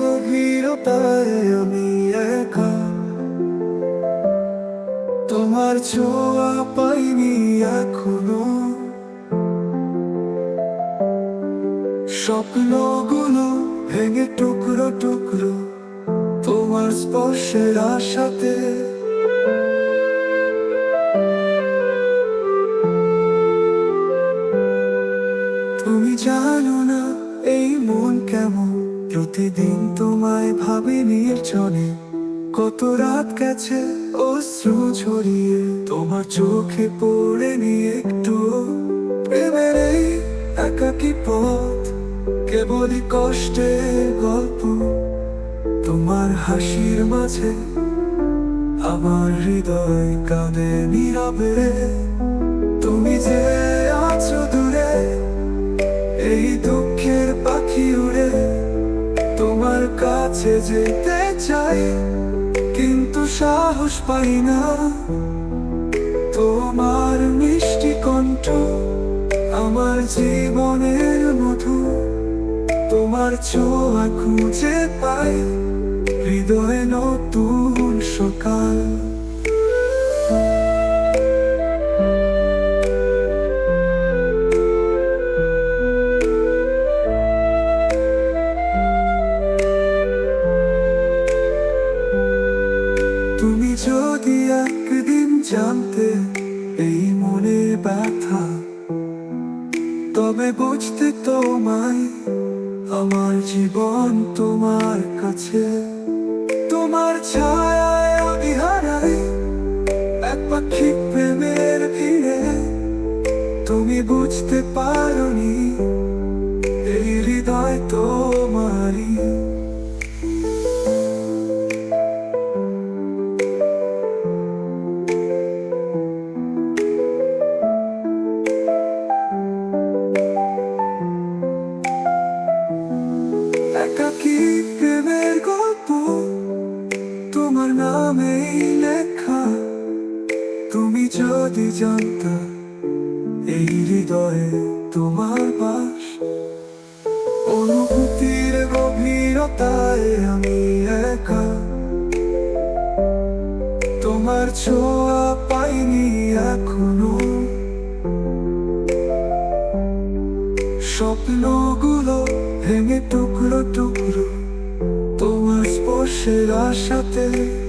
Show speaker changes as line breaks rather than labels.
গভীরতায় আমি একা। তোমার ছোঁয়া পাইনি এখনও। স্বপ্নগুলো ভেঙে টুকরো টুকরো তোমার স্পর্শের আশাতে। তুমি জানো না এই মন কেমন। প্রতিদিন তোমায় ভাবে নির্জনে কত রাত গেছে অশ্রু ঝরিয়ে, তোমার চোখে পড়ে নিয়ে একটু প্রেমের এই একাকি পথ। কেবলই কষ্টের গল্প, তোমার হাসির মাঝে আমার হৃদয় কাঁদে নীরবে। তুমি যে কাছে যেতে চাই, কিন্তু সাহস পাই না। তোমার মিষ্টি কণ্ঠ আমার জীবনের মধু, তোমার ছোঁয়া খুঁজে পাই, হৃদয়ে নতুন সকাল। তুমি যদি একদিন জানতে এই মনে ব্যথা, তবে বুঝতে তোমায় আমার জীবন তোমার কাছে। তোমার ছায়ায় আমি হারাই, এক প্রেমের ভিড়ে। তুমি বুঝতে পারোনি, এই হৃদয় তোমারই। তোমার নামেই লেখা। তুমি যদি জানতা এই হৃদয়ে তোমার বাস, অনুভূতির গভীরতায় আমি একা। তোমার ছোঁয়া পাইনি এখনও। স্বপ্নগুলো ভেঙে টুকরো টুকরো আশাতে